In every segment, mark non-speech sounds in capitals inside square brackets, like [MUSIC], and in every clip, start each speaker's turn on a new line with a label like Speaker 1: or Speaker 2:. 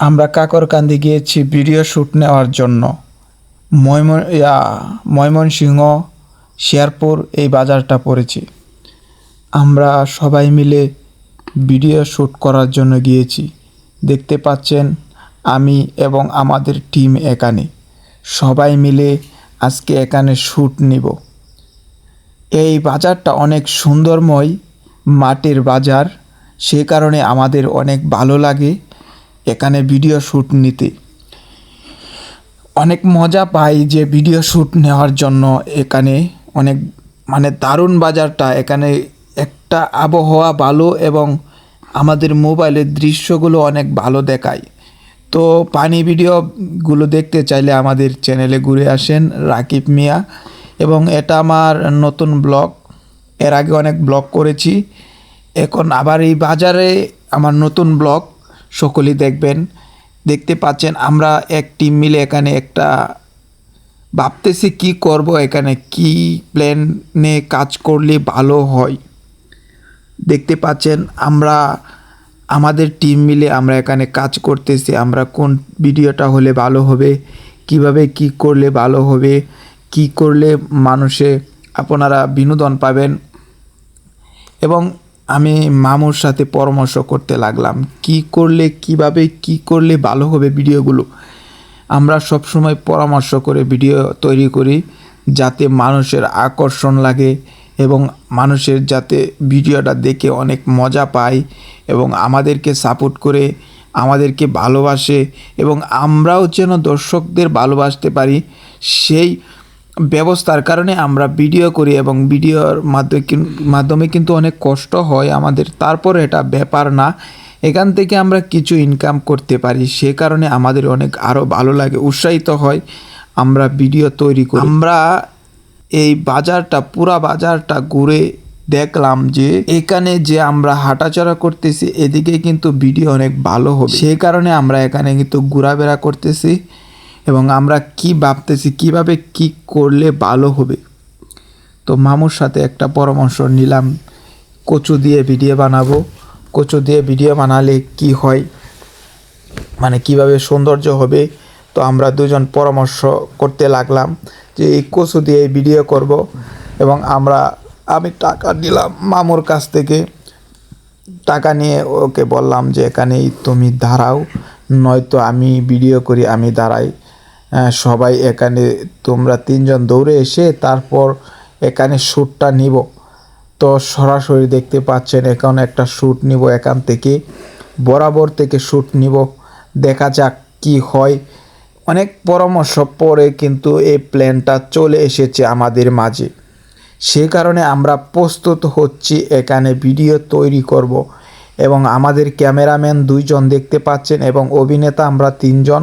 Speaker 1: আমরা কাকরকান্দি গিয়েছি video shoot নেওয়ার জন্য। ময়মন ময়মনসিংহ, শেরপুর এই বাজারটা পড়েছি। আমরা সবাই মিলে ভিডিও শ্যুট করার জন্য গিয়েছি। দেখতে পাচ্ছেন আমি এবং আমাদের টিম এখানে। সবাই মিলে আজকে এখানে শ্যুট নিব। এই বাজারটা অনেক সুন্দরময় মাটির বাজার। সে কারণে আমাদের অনেক ভালো লাগে। এখানে ভিডিও শ্যুট নিতে। অনেক মজা পাই যে ভিডিও শ্যুট নেওয়ার জন্য এখানে অনেক মানে দারুণ বাজারটা। এখানে একটা আবহাওয়া ভালো এবং আমাদের মোবাইলের দৃশ্যগুলো অনেক ভালো দেখায়। তো পানি ভিডিওগুলো দেখতে চাইলে আমাদের চ্যানেলে ঘুরে আসেন রাকিব মিয়া। এবং এটা আমার নতুন ব্লগ। এর আগে অনেক ব্লগ করেছি। এখন আবার এই বাজারে আমার নতুন ব্লগ। সকলেই দেখবেন, দেখতে পাচ্ছেন আমরা এক টিম মিলে এখানে একটা ভাবতেছি কি করব, এখানে কি প্ল্যানে কাজ করলে ভালো হয়। দেখতে পাচ্ছেন আমরা, আমাদের টিম মিলে আমরা এখানে কাজ করতেছি, আমরা কোন ভিডিওটা হলে ভালো হবে, কীভাবে কি করলে ভালো হবে, কি করলে মানুষে আপনারা বিনোদন পাবেন। এবং আমি মামুর সাথে পরামর্শ করতে লাগলাম। কি করলে, কীভাবে, কি করলে ভালো হবে ভিডিওগুলো? আমরা সবসময় পরামর্শ করে ভিডিও তৈরি করি, যাতে মানুষের আকর্ষণ লাগে এবং মানুষের যাতে ভিডিওটা দেখে অনেক মজা পায় এবং আমাদেরকে সাপোর্ট করে, আমাদেরকে ভালোবাসে এবং আমরাও যেন দর্শকদের ভালোবাসতে পারি, সেই ব্যবস্থার কারণে আমরা ভিডিও করি এবং ভিডিওর মাধ্যমে মাধ্যমে কিন্তু অনেক কষ্ট হয় আমাদের। তারপর এটা ব্যাপার না। এখান থেকে আমরা কিছু ইনকাম করতে পারি। সে কারণে আমাদের অনেক আরও ভালো লাগে, উৎসাহিত হয় আমরা ভিডিও তৈরি করি। আমরা এই বাজারটা, পুরা বাজারটা ঘুরে দেখলাম যে এখানে যে আমরা হাঁটাচলা করতেছি, এদিকে কিন্তু ভিডিও অনেক ভালো হবে। সেই কারণে আমরা এখানে কিন্তু ঘোরাফেরা করতেছি। এবং আমরা কি ভাবতেছি, কীভাবে কি করলে ভালো হবে? তো মামুর সাথে একটা পরামর্শ নিলাম। কচু দিয়ে ভিডিও বানাবো। কচু দিয়ে ভিডিও বানালে কি হয়? মানে কীভাবে সৌন্দর্য হবে? তো আমরা দুজন পরামর্শ করতে লাগলাম যে এই কচু দিয়ে ভিডিও করব এবং আমরা, আমি টাকা নিলাম মামুর কাছ থেকে। টাকা নিয়ে ওকে বললাম যে, এখানেই তুমি দাঁড়াও, নয়তো আমি ভিডিও করি, আমি দাঁড়াই। সবাই এখানে তোমরা তিনজন দৌড়ে এসে তারপর এখানে শ্যুটটা নিব। তো সরাসরি দেখতে পাচ্ছেন, এখন একটা শ্যুট নিব এখান থেকে, বরাবর থেকে শ্যুট নিব। দেখা যাক কি হয়। অনেক পরামর্শ পরে কিন্তু এই প্ল্যানটা চলে এসেছে আমাদের মাঝে। সে কারণে আমরা প্রস্তুত হচ্ছি, এখানে ভিডিও তৈরি করব এবং আমাদের ক্যামেরাম্যান দুইজন দেখতে পাচ্ছেন এবং অভিনেতা আমরা তিনজন।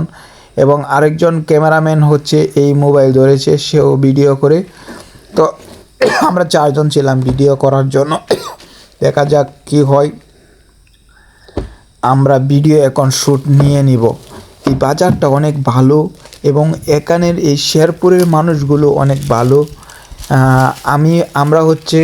Speaker 1: এবং আরেকজন ক্যামেরাম্যান হচ্ছে এই মোবাইল ধরেছে, সেও ভিডিও করে। তো [COUGHS] আমরা চারজন ছিলাম ভিডিও করার জন্য। [COUGHS] দেখা যাক কি হয়। আমরা ভিডিও এখন শ্যুট নিয়ে নিব। এই বাজারটা অনেক ভালো এবং এখানের এই শেরপুরের মানুষগুলো অনেক ভালো। আমি, আমরা হচ্ছে